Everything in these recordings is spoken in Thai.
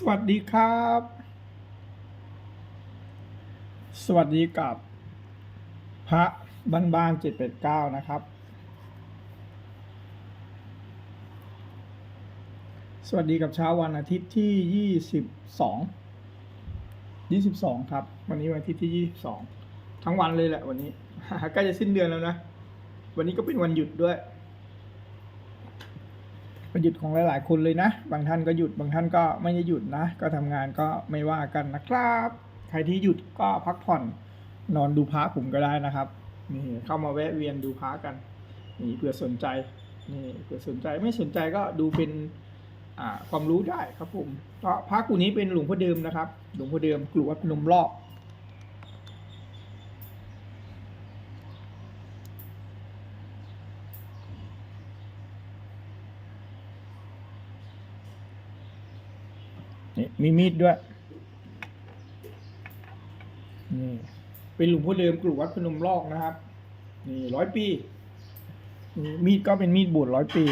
สวัสดีครับ สวัสดีกับ พระบ้านบ้านเจ็ดแปดเก้านะครับ สวัสดีกับเช้าวันอาทิตย์ที่ยี่สิบสองยี่สิบสองครับ วันนี้วันอาทิตย์ที่ยี่สิบสองทั้งวันเลยแหละวันนี้ ใกล้จะสิ้นเดือนแล้วนะ วันนี้ก็เป็นวันหยุดด้วย วันหยุดของหลาย ๆ คนเลยนะ บางท่านก็หยุด บางท่านก็ไม่ได้หยุดนะ ก็ทำงานก็ไม่ว่ากันนะครับ ใครที่หยุดก็พักผ่อนนอนดูพระผมก็ได้นะครับ นี่เข้ามาแวะเวียนดูพระกัน นี่เผื่อสนใจ นี่เผื่อสนใจ ไม่สนใจก็ดูเป็นอ่าความรู้ได้ครับผมเพราะพระกูนี้เป็นหลวงพ่อเดิมนะครับ หลวงพ่อเดิมกลุ่วัดพนมรอบ นี่มีมีดด้วยนี่เป็นหลวงพ่อเดิมกลุ่มวัดพนมรอกนะครับ นี่ร้อยปีมีดก็เป็นมีดบวชร้อยปี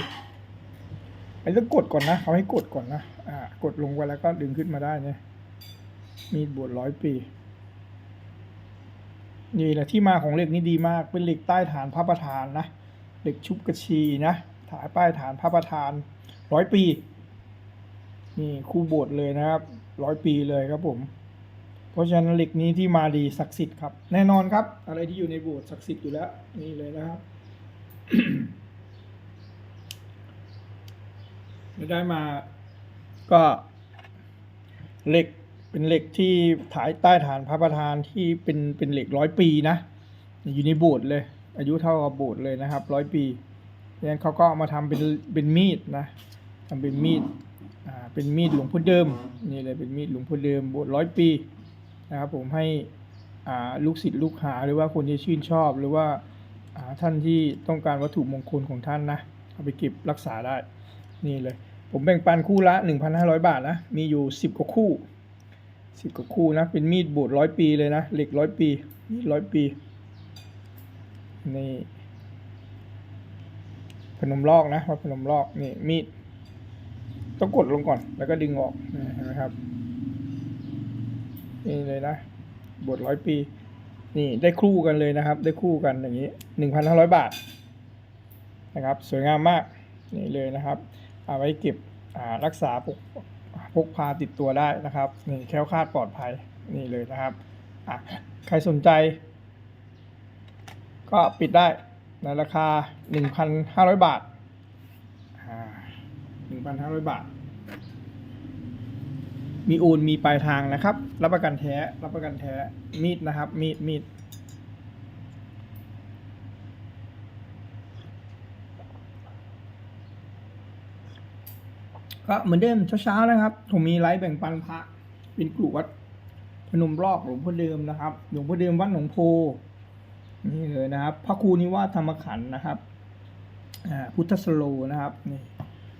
ไอ้ต้องกดก่อนนะเขาให้กดก่อนนะอ่ากดลงไปแล้วก็ดึงขึ้นมาได้เนี่ย มีดบวชร้อยปี นี่แหละที่มาของเหล็กนี่ดีมาก เป็นเหล็กใต้ฐานพระประธานนะเหล็กชุบกระชีนะฐานป้ายฐานพระประธานร้อยปี นี่คู่โบสถ์เลยนะครับร้อยปีเลยครับผม เพราะฉะนั้นเหล็กนี้ที่มาดีศักดิ์สิทธิ์ครับ แน่นอนครับ อะไรที่อยู่ในโบสถ์ศักดิ์สิทธิ์อยู่แล้วนี่เลยนะครับได้มา ก็เหล็กเป็นเหล็กที่ถ่ายใต้ฐานพระประธานที่เป็นเป็นเหล็กร้อยปีนะอยู่ในโบสถ์เลย อายุเท่ากับโบสถ์เลยนะครับร้อยปีเพราะฉะนั้นเขาก็เอามาทำเป็นเป็นมีดนะทำเป็นมีด อ่าเป็นมีดหลวงพ่อเดิมนี่เลยเป็นมีดหลวงพ่อเดิมบสถ์ร้อยปีนะครับผมให้อ่าลูกศิษย์ลูกหาหรือว่าคนที่ชื่นชอบหรือว่าอ่าท่านที่ต้องการวัตถุมงคลของท่านนะเอาไปเก็บรักษาได้นี่เลย ผมแบ่งปันคู่ละ 1,500 บาทนะมีอยู่ 10กว่าคู่10กว่าคู่นะเป็นมีดบวชร้อยปีเลยนะเหล็กร้อยปีมีร้อยปีนี่พนมลอกนะว่าพนมลอกนี่มีด ต้องกดลงก่อน แล้วก็ดึงออกนี่เห็นไหมครับ นี่เลยนะ บทร้อยปี นี่ได้คู่กันเลยนะครับ ได้คู่กันอย่างนี้หนึ่งพันห้าร้อยบาท นะครับ สวยงามมาก นี่เลยนะครับ เอาไว้เก็บรักษาพกพกพาติดตัวได้นะครับ นี่แค้วคาดปลอดภัย นี่เลยนะครับ ใครสนใจ ก็ปิดได้ในราคา 1,500 บาทอ่า 1,500 บาท มีโอนมีปลายทางนะครับ รับประกันแท้ รับประกันแท้ มีดนะครับ มีด มีด ก็เหมือนเดิมเช้าๆนะครับ ผมมีไลฟ์แบ่งปันพระ เป็นกลุ่วัดพนมรอบหลวงพ่อเดิมนะครับ หลวงพ่อเดิมวัดหนองโพ นี่เลยนะครับ พระครูนิวาธรรมขันธ์นะครับ พุทธสโลนะครับ นี่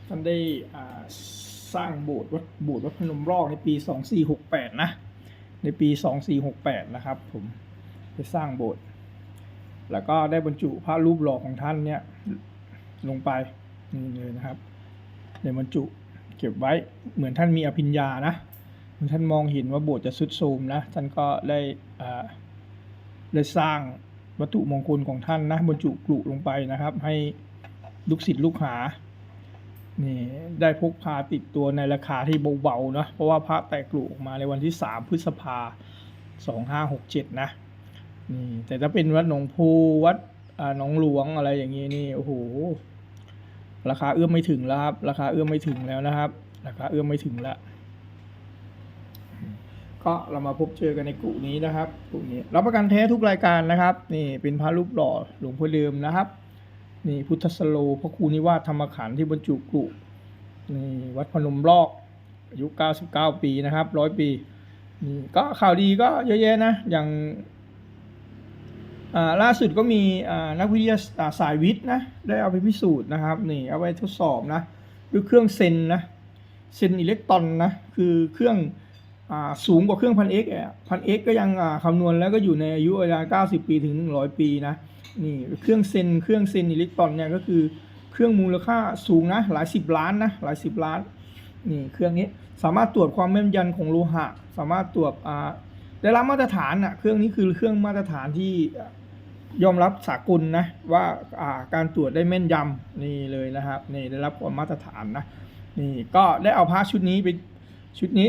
ท่านได้สร้างโบสถ์วัดโบสถ์วัดพนมรอกในปี 2468 นะ ในปี 2468 นะครับผมได้สร้างโบสถ์แล้วก็ได้บรรจุพระรูปหล่อของท่านเนี่ยลงไปนี่เลยนะครับในบรรจุเก็บไว้เหมือนท่านมีอภิญญานะเหมือนท่านมองเห็นว่าโบสถ์จะสุดโทรมนะท่านก็ได้ได้สร้างวัตถุมงคลของท่านนะบรรจุกลุลงไปนะครับ ให้ลูกศิษย์ลูกหา นี่ได้พกพาติดตัวในราคาที่เบาๆเนาะเพราะว่าพระแตกกลุออกมาในวันที่ 3 พฤษภาสองห้าหกเจ็ดนะนี่แต่ถ้าเป็นวัดหนองพูวัดหนองหลวงอะไรอย่างงี้นี่โอ้โหราคาเอื้อมไม่ถึงแล้วครับ ราคาเอื้อมไม่ถึงแล้วนะครับ ราคาเอื้อมไม่ถึงแล้วก็เรามาพบเจอกันในกลุ่มนี้นะครับกลุ่มนี้รับประกันแท้ทุกรายการนะครับ นี่เป็นพระรูปหล่อหลวงพ่อเดิมนะครับ นี่พุทธสโลพระครูนิวาธรรมขันธ์ที่บรรจุกรุนี่วัดพนมรอกอายุ99 ปีนะครับร้อยปีนี่ก็ข่าวดีก็เยอะแยะนะ อย่างล่าสุดก็มีนักวิทยาศาสตร์สายวิทย์นะ ได้เอาไปพิสูจน์นะครับนี่เอาไปทดสอบนะด้วยเครื่องเซนนะเซนอิเล็กตรอนนะ คือเครื่องอสูงกว่าเครื่องพันเอ็กพันเอ็กก็ยังคำนวณแล้วก็อยู่ในอายุเวลา90 ปีถึง 100 ปีนะ นี่เครื่องเซนเครื่องเซนอิเล็กตรอนเนี่ยก็คือเครื่องมูลค่าสูงนะหลายสิบล้านนะหลายสิบล้านนี่เครื่องนี้สามารถตรวจความแม่นยำของโลหะ สามารถตรวจอ่าได้รับมาตรฐานอะเครื่องนี้คือเครื่องมาตรฐานที่ยอมรับสากลนะว่าอ่าการตรวจได้แม่นยำนี่เลยนะครับนี่ได้รับความมาตรฐานนะนี่ก็ได้เอาพระชุดนี้ไปชุดนี้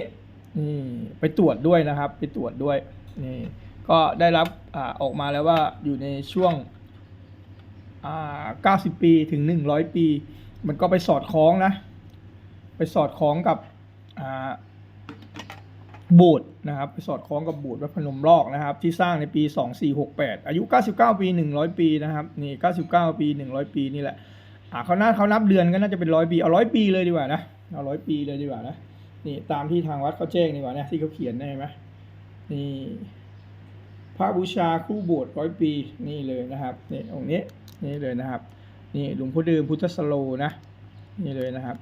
นี่ไปตรวจด้วยนะครับ ไปตรวจด้วยนี่ ก็ได้รับอออกมาแล้วว่าอยู่ในช่วง 90 ปีถึง 100 ปี มันก็ไปสอดคล้องนะ ไปสอดคล้องกับบสถ์นะครับ ไปสอดคล้องกับบสถ์วัดพนมรอกนะครับ ที่สร้างในปี 2468 อายุ 99 ปี 100 ปีนะครับนี่99 ปี 100 ปีนี่แหละอ่าเขาน่าเขานับเดือนก็น่าจะเป็นร้อยปี เอาร้อยปีเลยดีกว่านะ เอาร้อยปีเลยดีกว่านะ นี่ตามที่ทางวัดเขาแจ้งดีกว่านะที่เขาเขียนได้ไหมนี่ พระบูชาคู่บสถ์ร้อยปีนี่เลยนะครับนี่องค์นี้นี่เลยนะครับนี่หลวงพ่อเดิมพุทธสโลนะนี่เลยนะครับ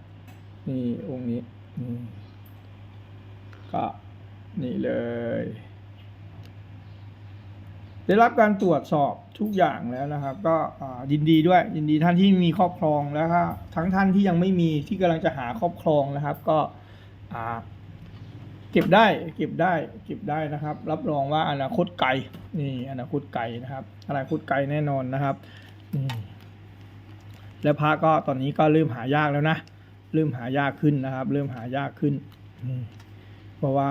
นี่องค์นี้นี่ก็นี่เลย ได้รับการตรวจสอบทุกอย่างแล้วนะครับ ก็ยินดีด้วยยินดีท่านที่มีครอบครองแล้วก็ทั้งท่านที่ยังไม่มีที่กำลังจะหาครอบครองนะครับ ก็อ่า เก็บได้เก็บได้เก็บได้นะครับ รับรองว่าอนาคตไกลนี่อนาคตไกลนะครับอนาคตไกลแน่นอนนะครับนี่และพระก็ตอนนี้ก็เริ่มหายากแล้วนะเริ่มหายากขึ้นนะครับ เริ่มหายากขึ้นเพราะว่า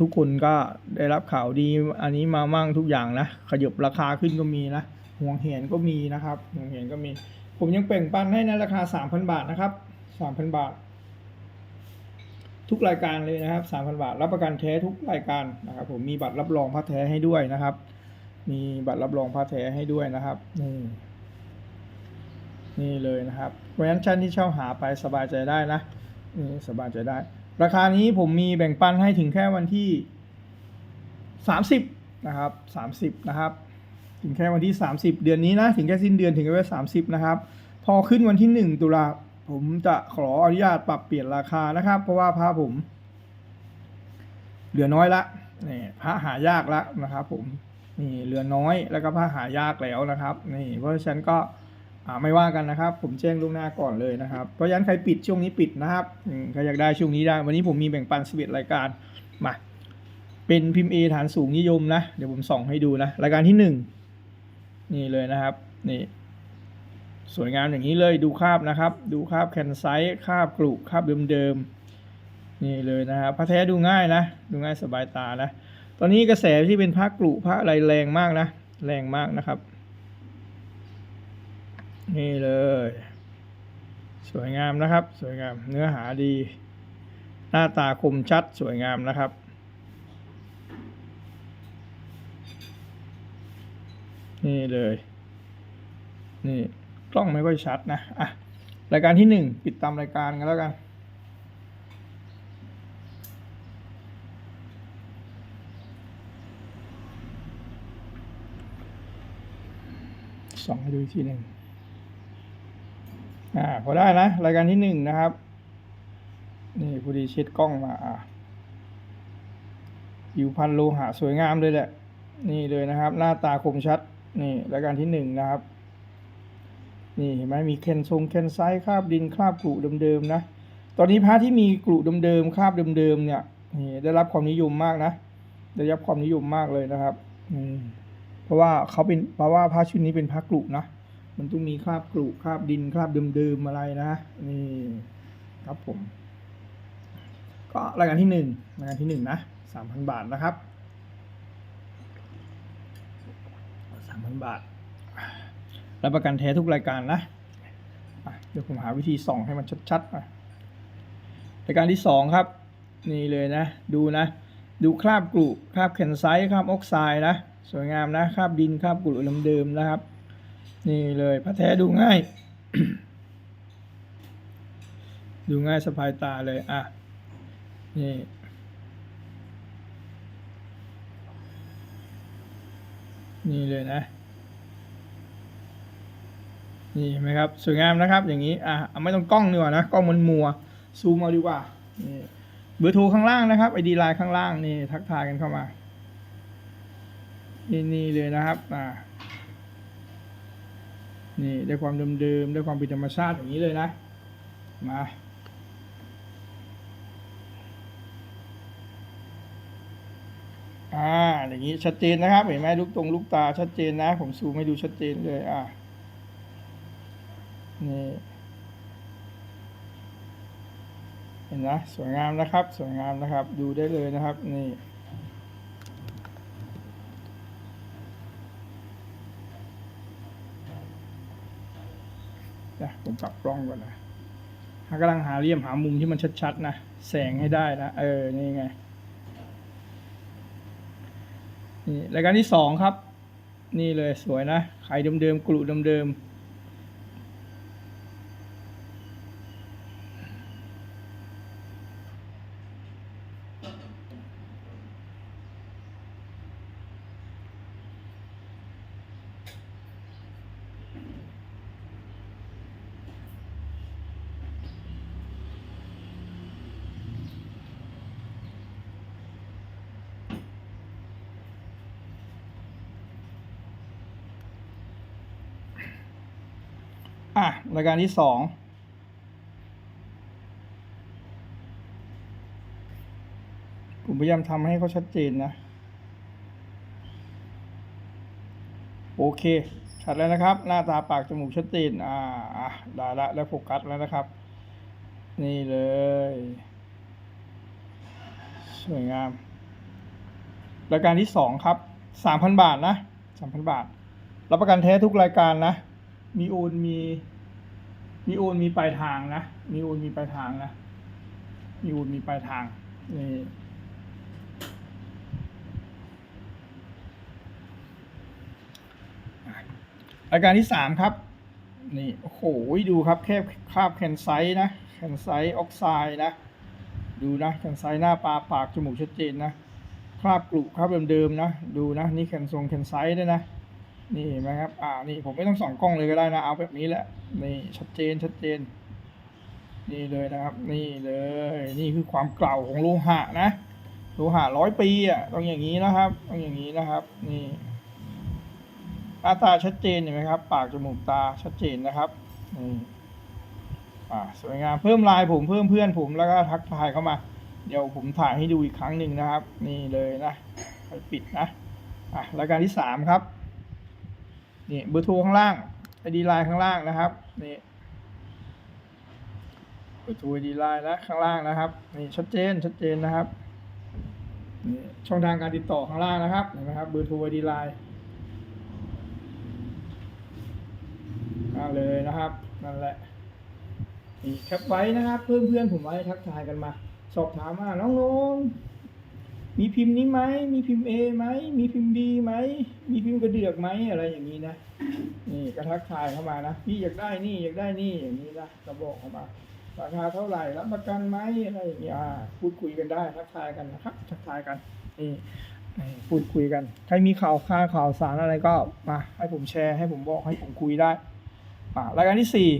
ทุกคนก็ได้รับข่าวดีอันนี้มามั่งทุกอย่างนะขยบราคาขึ้นก็มีนะห่วงเห็นก็มีนะครับห่วงเห็นก็มี ผมยังแบ่งปันให้นะราคา 3,000 บาทนะครับ 3,000 บาท ทุกรายการเลยนะครับ 3,000 บาท รับประกันแท้ทุกรายการนะครับผมมีบัตรรับรองพระแท้ให้ด้วยนะครับ มีบัตรรับรองพระแท้ให้ด้วยนะครับนี่นี่เลยนะครับเพราะฉะนั้นท่านที่เช่าหาไปสบายใจได้นะนี่สบายใจได้ ราคานี้ผมมีแบ่งปันให้ถึงแค่วันที่ 30นะครับ30นะครับ ถึงแค่วันที่ 30 เดือนนี้นะ ถึงแค่สิ้นเดือนถึงแค่30นะครับ พอขึ้นวันที่ 1 ตุลา ผมจะขออนุญาตปรับเปลี่ยนราคานะครับ เพราะว่าพระผม เหลือน้อยละนี่พระหายากละนะครับผมนี่เหลือน้อยแล้วก็พระหายากแล้วนะครับนี่เพราะฉะนั้นก็ไม่ว่ากันนะครับ ผมแจ้งล่วงหน้าก่อนเลยนะครับเพราะฉะนั้นใครปิดช่วงนี้ปิดนะครับใครอยากได้ช่วงนี้ได้ วันนี้ผมมีแบ่งปันสวิตรายการมาเป็นพิมพ์ A ฐานสูงนิยมนะ เดี๋ยวผมส่องให้ดูนะ รายการที่หนึ่งนี่เลยนะครับ นี่ สวยงามอย่างนี้เลยดูคราบนะครับ ดูคราบแคนไซต์คราบกลุคราบเดิมๆนี่เลยนะครับพระแท้ดูง่ายนะ ดูง่ายสบายตานะ ตอนนี้กระแสที่เป็นพระกลุพระอะไรแรงมากนะ แรงมากนะครับ นี่เลย สวยงามนะครับ สวยงามเนื้อหาดี หน้าตาคมชัดสวยงามนะครับนี่เลย นี่ กล้องไม่ค่อยชัดนะอะรายการที่หนึ่งปิดตามรายการกันแล้วกันสองให้ดูอีกทีหนึ่งอ่าพอได้นะ รายการที่หนึ่งนะครับ นี่พอดีเช็ดกล้องมาอะผิวพันโลหะสวยงามเลยแหละ นี่เลยนะครับ หน้าตาคมชัด นี่รายการที่หนึ่งนะครับ นี่เห็นไหมมีเคนทรงเคนไซคราบดินคราบกรุเดิมๆนะ ตอนนี้พระที่มีกรุเดิมๆคราบเดิมๆเนี่ยนี่ได้รับความนิยมมากนะ ได้รับความนิยมมากเลยนะครับอืมเพราะว่าเขาเป็นเพราะว่าพระชุดนี้เป็นพระกรุนะมันต้องมีคราบกรุคราบดินคราบเดิมๆอะไรนะนี่ครับผม ก็รายการที่หนึ่งรายการที่หนึ่งนะสามพันบาทนะครับสามพันบาท รับประกันแท้ทุกรายการนะเดี๋ยวผมหาวิธีส่องให้มันชัดๆรายการที่สองครับ นี่เลยนะ ดูนะ ดูคราบกรุคราบแคนไซต์คราบออกไซด์นะ สวยงามนะคราบดินคราบกรุเดิมๆนะครับ นี่เลยพระแท้ดูง่าย ดูง่ายสบายตาเลยอะนี่นี่เลยนะ นี่ไหมครับสวยงามนะครับ อย่างนี้อะไม่ต้องกล้องดีกว่านะกล้องมันมัวซูมเอาดีกว่านี่เบอร์โทรข้างล่างนะครับไอดีไลน์ข้างล่างนี่ทักทายกันเข้ามานี่นี่เลยนะครับอ่านี่ได้ความเดิมๆได้ความเป็นธรรมชาติอย่างนี้เลยนะมาอ่าอย่างนี้ชัดเจนนะครับ เห็นไหมลูกตรงลูกตาชัดเจนนะ ผมซูมให้ดูชัดเจนเลยอ่า นี่เห็นนะสวยงามนะครับ สวยงามนะครับ ดูได้เลยนะครับ นี่นะผมปรับกล้องก่อนนะกำลังหาเหลี่ยมหามุมที่มันชัดๆนะแสงให้ได้นะ เออ นี่ไง นี่รายการที่สองครับ นี่เลยสวยนะ ไข่เดิมๆกลุ่เดิมๆ อะรายการที่สองผมพยายามทำให้เขาชัดเจนนะ โอเค ชัดแล้วนะครับ หน้าตาปากจมูกชัดเจนอ่าอะได้ละแล้วโฟกัสแล้วนะครับ นี่เลย สวยงาม รายการที่สองครับสามพันบาทนะสามพันบาท รับประกันแท้ทุกรายการนะ มีโอนมีมีโอนมีปลายทางนะ มีโอนมีปลายทางนะ มีโอนมีปลายทางนี่ราการที่สามครับ นี่ โอ้โห ดูครับ แค่คาบแคนไซนะ แคนไซออกไซด์นะ ดูนะ แคนไซหน้าปลาปากจมูกชัดเจนนะ คราบกรุคราบเดิมๆนะ ดูนะ นี่แคนทรงแคนไซต์ด้วยนะ นี่นไหมครับ อ่า นี่ผมไม่ต้องส่องกล้องเลยก็ได้นะ เอาแบบนี้แหละ นี่ชัดเจนชัดเจน นี่เลยนะครับ นี่เลย นี่คือความเก่าของโลหะนะ โลหะร้อยปีอะ ต้องอย่างนี้นะครับ ต้องอย่างนี้นะครับ นี่หน้าตาชัดเจนเห็นไหมครับ ปากจมูกตาชัดเจนนะครับ นี่อ่า สวยงาม เพิ่มลายผม เพิ่มเพื่อนผมแล้วก็ทักทายเข้ามา เดี๋ยวผมถ่ายให้ดูอีกครั้งหนึ่งนะครับ นี่เลยนะ ไปปิดนะ อะรายการที่สามครับ นี่เบอร์โทรข้างล่างไอดีไลน์ข้างล่างนะครับนี่เบอร์โทรไอดีไลน์นะข้างล่างนะครับนี่ชัดเจนชัดเจนนะครับนี่ช่องทางการติดต่อข้างล่างนะครับเห็นไหมครับเบอร์โทรไอดีไลน์มาเลยนะครับนั่นแหละนี่แคปไว้นะครับ เพื่อนเพื่อนๆผมไว้ทักทายกันมา สอบถามว่าน้องๆ มีพิมพ์นี้ไหม มีพิมพ์ A ไหม มีพิมพ์ B ไหม มีพิมพ์กระเดือกไหมอะไรอย่างนี้นะ นี่ก็ทักทายเข้ามานะ พี่อยากได้นี่อยากได้นี่อย่างนี้นะก็บอกเข้ามา ราคาเท่าไหร่ รับประกันไหมอะไรอย่างนี้อ่าพูดคุยกันได้ ทักทายกันนะครับ ทักทายกัน นี่พูดคุยกัน ใครมีข่าวค่าข่าวสารอะไรก็มาให้ผมแชร์ให้ผมบอกให้ผมคุยได้อ่ารายการที่สี่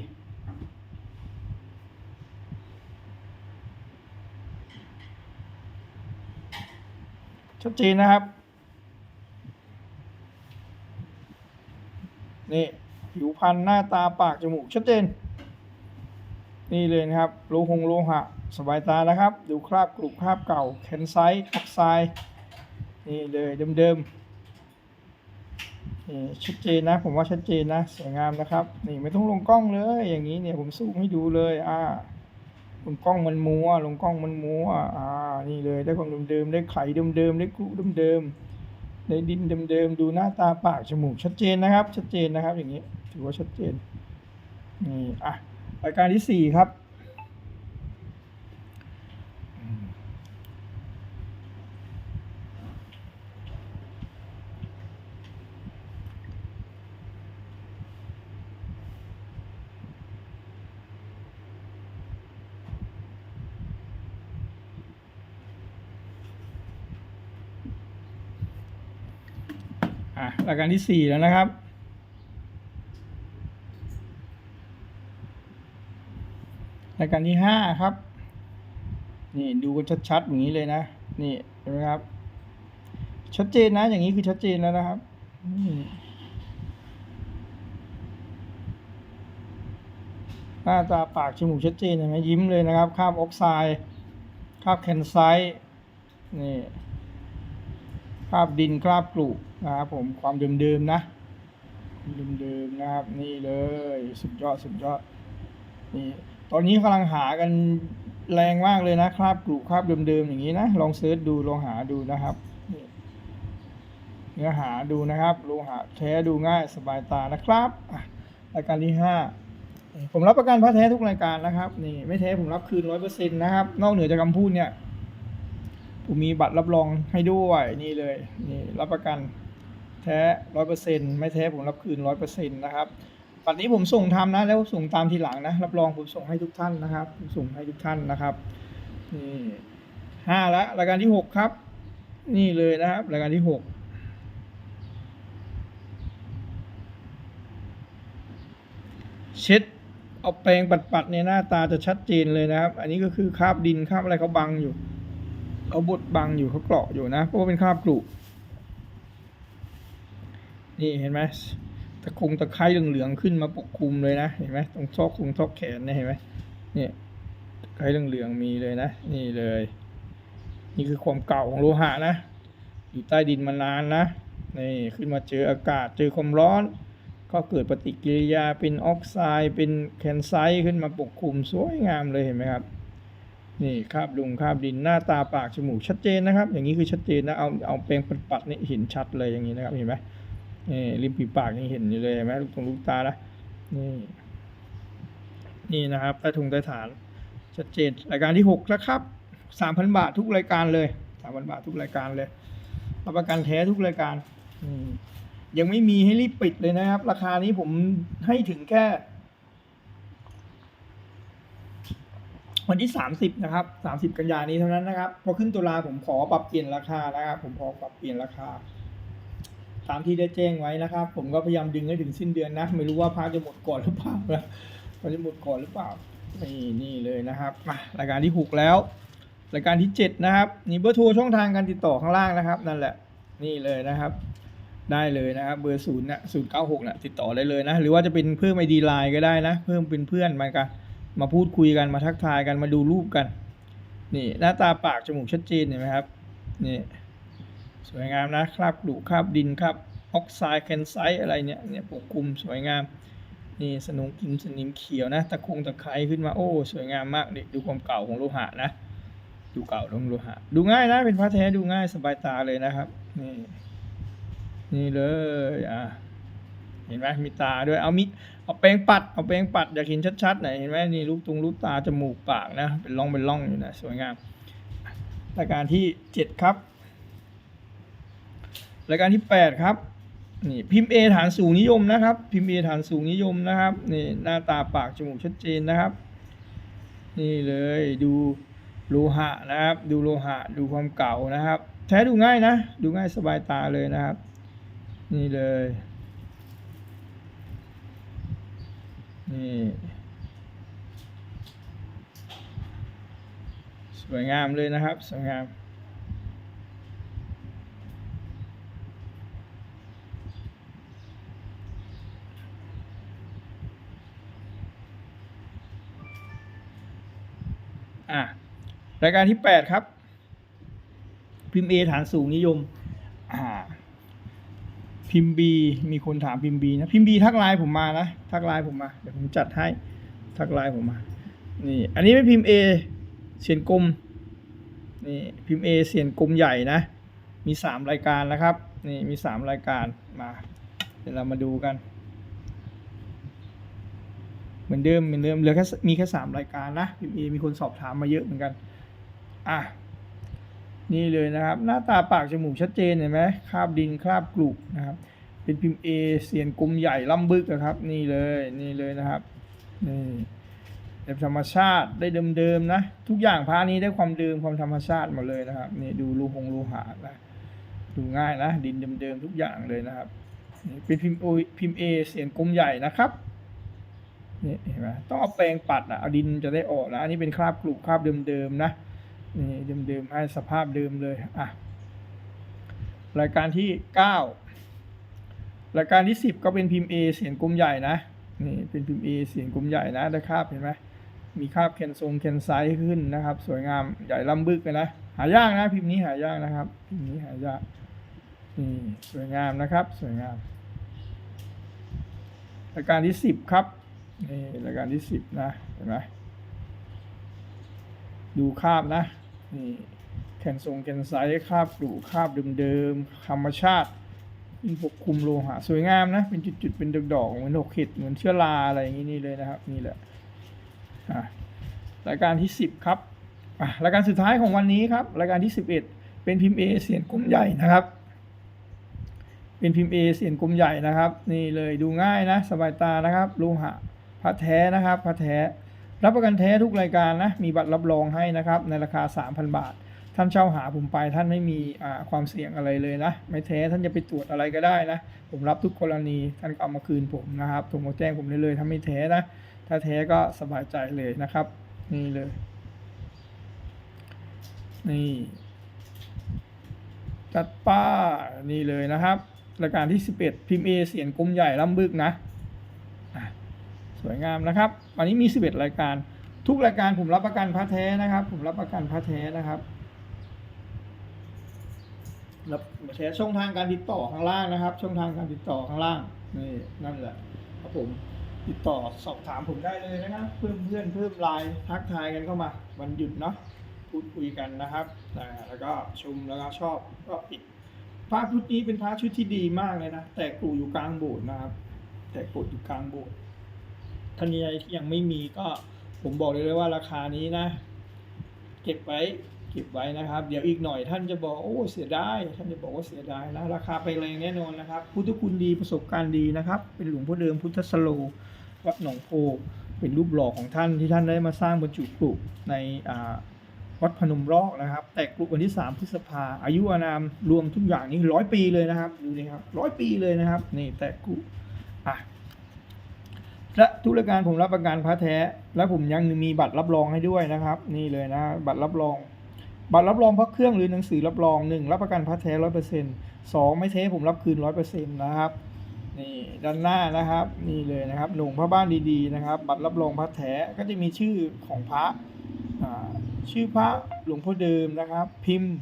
ชัดเจนนะครับ นี่ผิวพรรณหน้าตาปากจมูกชัดเจน นี่เลยนะครับโลหงโลหะ สบายตานะครับ ดูคราบกรุบคราบเก่าแคนไซต์ออกไซด์นี่เลยเดิมๆนี่ชัดเจนนะ ผมว่าชัดเจนนะ สวยงามนะครับ นี่ไม่ต้องลงกล้องเลย อย่างนี้เนี่ยผมซูมให้ดูเลยอ่า ลงกล้องมันมัวลงกล้องมันมัวอ่านี่เลยได้ของเดิมๆได้ไข่เดิมๆได้กรุเดิมๆได้ดินเดิมๆดูหน้าตาปากจมูกชัดเจนนะครับ ชัดเจนนะครับ อย่างนี้ ถือว่าชัดเจนนี่อะรายการที่สี่ครับ อะรายการที่สี่แล้วนะครับรายการที่ห้าครับ นี่ดูกันชัดๆอย่างนี้เลยนะ นี่เห็นไหมครับ ชัดเจนนะ อย่างนี้คือชัดเจนแล้วนะครับนี่หน้าตาปากจมูกชัดเจนเห็นไหมยิ้มเลยนะครับคาบออกไซด์คาบแคนไซต์นี่ ราบดินคราบกรุนะครับผมความเดิมๆนะเดิมๆนะครับ นี่เลยสุดยอดสุดยอดนี่ตอนนี้กำลังหากันแรงมากเลยนะ คราบกรุคราบเดิมๆอย่างนี้นะ ลองเซิร์ชดูลองหาดูนะครับเนื้อหาดูนะครับโลหะแท้ดูง่ายสบายตานะครับรายการที่ห้าผมรับประกันพระแท้ทุกรายการนะครับนี่ไม่แท้ผมรับคืนร้อยเปอร์เซ็นต์นะครับ นอกเหนือจากคำพูดเนี่ย ผมมีบัตรรับรองให้ด้วยนี่เลยนี่รับประกันแท้ร้อยเปอร์เซ็นต์ไม่แท้ผมรับคืนร้อยเปอร์เซ็นต์นะครับบัตรนี้ผมส่งทำนะ แล้วส่งตามทีหลังนะรับรองผมส่งให้ทุกท่านนะครับผมส่งให้ทุกท่านนะครับนี่ห้าละรายการที่หกครับ นี่เลยนะครับรายการที่หกเช็ดเอาแปรงปัดๆเนี่ยหน้าตาจะชัดเจนเลยนะครับ อันนี้ก็คือคราบดินคราบอะไรเขาบังอยู่ เขาบดบังอยู่เขาเกาะอยู่นะเพราะว่าเป็นคราบกรุนี่เห็นไหมตะคงตะไคร้เหลืองๆขึ้นมาปกคลุมเลยนะเห็นไหมตรงซอกคงซอกแขนเนี่ยเห็นไหมเนี่ยตะไคร้เหลืองๆมีเลยนะ นี่เลย นี่คือความเก่าของโลหะนะ อยู่ใต้ดินมานานนะนี่ขึ้นมาเจออากาศเจอความร้อน ก็เกิดปฏิกิริยาเป็นออกไซด์เป็นแคนไซต์ขึ้นมาปกคลุมสวยงามเลยเห็นไหมครับ นี่คราบลุงคราบดินหน้าตาปากจมูกชัดเจนนะครับ อย่างนี้คือชัดเจนนะเอาเอาแปรงปัดๆนี่เห็นชัดเลยอย่างนี้นะครับเห็นไหมนี่ริมฝีปากยังเห็นอยู่เลยเห็นไหมลูกตรงลูกตาละนี่นี่นะครับใต้ทุงใต้ฐานชัดเจนรายการที่หกแล้วครับสามพันบาททุกรายการเลยสามพันบาททุกรายการเลยรับประกันแท้ทุกรายการยังไม่มีให้รีบปิดเลยนะครับ ราคานี้ผมให้ถึงแค่ วันที่สามสิบนะครับสามสิบกันยานี้เท่านั้นนะครับ พอขึ้นตุลาผมขอปรับเปลี่ยนราคานะครับ ผมขอปรับเปลี่ยนราคา ตามที่ได้แจ้งไว้นะครับ ผมก็พยายามดึงให้ถึงสิ้นเดือนนะ ไม่รู้ว่าพาจะหมดก่อนหรือเปล่านะมันจะหมดก่อนหรือเปล่า นี่นี่เลยนะครับมารายการที่หกแล้ว รายการที่เจ็ดนะครับ นี่เบอร์โทรช่องทางการติดต่อข้างล่างนะครับ นั่นแหละ นี่เลยนะครับ ได้เลยนะครับ เบอร์ศูนย์นะศูนย์เก้าหกนะติดต่อได้เลยนะ หรือว่าจะเป็นเพิ่มไอดีไลน์ก็ได้นะ เพิ่มเป็นเพื่อนมากัน มาพูดคุยกันมาทักทายกันมาดูรูปกัน นี่หน้าตาปากจมูกชัดเจนเห็นไหมครับนี่สวยงามนะคราบดุคราบดินคราบออกไซด์แคนไซด์อะไรเนี่ยเนี่ยปกคลุมสวยงามนี่สนุงกินสนิมเขียวนะตะคงตะไคร้ขึ้นมาโอ้สวยงามมากดิดูความเก่าของโลหะนะ ดูเก่าของโลหะ ดูง่ายนะเป็นพระแท้ดูง่ายสบายตาเลยนะครับ นี่นี่เลยอะ เห็นไหมมีตาด้วยเอามิเอาแปรงปัดเอาแปรงปัดอยากเห็นชัดๆหน่อยเห็นไหมนี่ลูกตรงลูกตาจมูกปากนะเป็นร่องเป็นร่องอยู่นะสวยงามรายการที่เจ็ดครับรายการที่แปดครับนี่พิมพ์ A ฐานสูงนิยมนะครับ พิมพ์ A ฐานสูงนิยมนะครับนี่หน้าตาปากจมูกชัดเจนนะครับ นี่เลยดูโลหะนะครับ ดูโลหะดูความเก่านะครับ แท้ดูง่ายนะ ดูง่ายสบายตาเลยนะครับ นี่เลย นี่ สวยงามเลยนะครับ สวยงาม อะ รายการที่แปดครับ พิมพ์ A ฐานสูงนิยม พิมพ์ B มีคนถามพิมพ์ B นะพิมพ์ B ทักไลน์ผมมานะทักไลน์ผมมาเดี๋ยวผมจัดให้ทักไลน์ผมมานี่อันนี้เป็นพิมพ์ A เสียนกลมนี่พิมพ์ A เสียนกลมใหญ่นะ มีสามรายการนะครับนี่มีสามรายการมาเดี๋ยวเรามาดูกัน เหมือนเดิมเหมือนเดิมเหลือแค่มีแค่สามรายการนะพิมพ์ A มีคนสอบถามมาเยอะเหมือนกันอะ นี่เลยนะครับ หน้าตาปากจมูกชัดเจนเห็นไหมคราบดินคราบกรุนะครับ เป็นพิมพ์ A เสียนกลมใหญ่ล่ำบึกนะครับ นี่เลยนี่เลยนะครับนี่แบบธรรมชาติได้เดิมๆนะ ทุกอย่างพานี้ได้ความเดิมความธรรมชาติหมดเลยนะครับนี่ดูรูหงรูหานะดูง่ายนะ ดินเดิมๆทุกอย่างเลยนะครับเป็นพิมพ์ O พิมพ์ A เสียนกลมใหญ่นะครับนี่เห็นไหมต้องเอาแปรงปัดอะเอาดินจะได้ออกนะ อันนี้เป็นคราบกรุคราบเดิมๆนะ นี่เดิมๆให้สภาพเดิมเลยอะรายการที่เก้ารายการที่สิบก็เป็นพิมพ์ A เสียงกลมใหญ่นะนี่เป็นพิมพ์ A เสียงกลมใหญ่นะได้คาบเห็นไหมมีคาบแคนทรงแคนไซส์ขึ้นนะครับ สวยงามใหญ่ล่ำบึกเลยนะ หายากนะพิมพ์นี้หายากนะครับ พิมพ์นี้หายากนี่สวยงามนะครับสวยงามรายการที่สิบครับนี่รายการที่สิบนะเห็นไหมดูคาบนะ นี่แขนทรงแขนไซส์คาบกรูคาบเดิมๆธรรมชาติเป็นปกคลุมโลหะสวยงามนะ เป็นจุดๆ เป็นดอกๆเหมือนดอกเห็ดเหมือนเชื้อราอะไรอย่างนี้นี่เลยนะครับ นี่แหละรายการที่สิบครับรายการสุดท้ายของวันนี้ครับ รายการที่สิบเอ็ดเป็นพิมพ์เอเสียนกลมใหญ่นะครับ เป็นพิมพ์เอเสียนกลมใหญ่นะครับ นี่เลยดูง่ายนะ สบายตานะครับโลหะพระแท้นะครับพระแท้ รับประกันแท้ทุกรายการนะ มีบัตรรับรองให้นะครับ ในราคา 3,000 บาท ท่านเช่าหาผมไปท่านไม่มีความเสี่ยงอะไรเลยนะ ไม่แท้ท่านจะไปตรวจอะไรก็ได้นะ ผมรับทุกกรณี ท่านก็เอามาคืนผมนะครับโทรมาแจ้งผมได้เลย ถ้าไม่แท้นะ ถ้าแท้ก็สบายใจเลยนะครับ นี่เลย นี่ จัดป้า นี่เลยนะครับ รายการที่ 11 พิมพ์เอเสียงกลมใหญ่ลำบึกนะะสวยงามนะครับ วันนี้มี 11 รายการ ทุกรายการผมรับประกันพระแท้นะครับ ผมรับประกันพระแท้นะครับรับแชร์ช่องทางการติดต่อข้างล่างนะครับ ช่องทางการติดต่อข้างล่างนี่นั่นแหละครับผมติดต่อสอบถามผมได้เลยนะครับเพิ่มเพื่อนเพิ่มไลน์ทักทายกันเข้ามาวันหยุดเนาะพูดคุยกันนะครับแล้วก็ชมแล้วก็ชอบก็ปิดพระชุดนี้เป็นพระชุดที่ดีมากเลยนะ แต่กรูอยู่กลางโบสถ์นะครับ แต่กรูอยู่กลางโบสถ์ ท่านใดที่ยังไม่มีก็ผมบอกเลยเลยว่าราคานี้นะ เก็บไว้เก็บไว้นะครับ เดี๋ยวอีกหน่อยท่านจะบอกโอ้เสียดายท่านจะบอกว่าเสียดายนะราคาไปแรงแน่นอนนะครับ พุทธคุณดีประสบการณ์ดีนะครับ เป็นหลวงพ่อเดิมพุทธสโลวัดหนองโพเป็นรูปหล่อของท่านที่ท่านได้มาสร้างบรรจุกรุในวัดพนมรอกนะครับ แตกกลุ่มวันที่ 3 พฤษภาอายุอานามรวมทุกอย่างนี่ร้อยปีเลยนะครับดูนี่ครับร้อยปีเลยนะครับ นี่แตกกลุ่มอะ และทุราการผมรับประกันพระแท้ และผมยังมีบัตรรับรองให้ด้วยนะครับ นี่เลยนะบัตรรับรอง บัตรรับรองพระเครื่องหรือหนังสือรับรองหนึ่งรับประกันพระแท้ร้อยเปอร์เซ็นต์สองไม่เท้ผมรับคืนร้อยเปอร์เซ็นต์นะครับนี่ด้านหน้านะครับนี่เลยนะครับหนุ่งพระบ้านดีๆนะครับ บัตรรับรองพระแท้ก็จะมีชื่อของพระชื่อพระหลวงพ่อเดิมนะครับ พิมพ์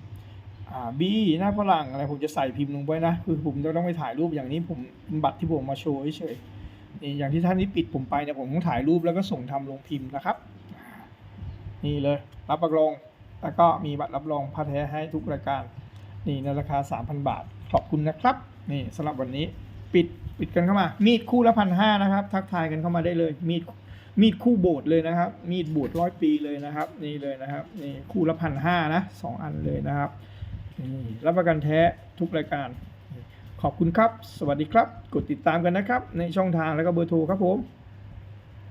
บีหน้าฝรั่งอะไรผมจะใส่พิมพ์ลงไปนะคือผมจะต้องไปถ่ายรูปอย่างนี้ผมบัตรที่ผมมาโชว์เฉยๆ นี่อย่างที่ท่านนี้ปิดผมไปเนี่ยผมต้องถ่ายรูปแล้วก็ส่งทำลงพิมพ์นะครับ นี่เลยรับประรองแล้วก็มีบัตรรับรองพระแท้ให้ทุกรายการนี่ในราคา 3,000 บาท ขอบคุณนะครับ นี่สำหรับวันนี้ปิดปิดกันเข้ามา มีดคู่ละพันห้านะครับ ทักทายกันเข้ามาได้เลย มีดมีดคู่โบสถ์เลยนะครับ มีดโบสถ์ร้อยปีเลยนะครับ นี่เลยนะครับนี่คู่ละพันห้านะสองอันเลยนะครับนี่รับประกันแท้ทุกรายการ ขอบคุณครับ สวัสดีครับ กดติดตามกันนะครับ ในช่องทางแล้วก็เบอร์โทรครับผม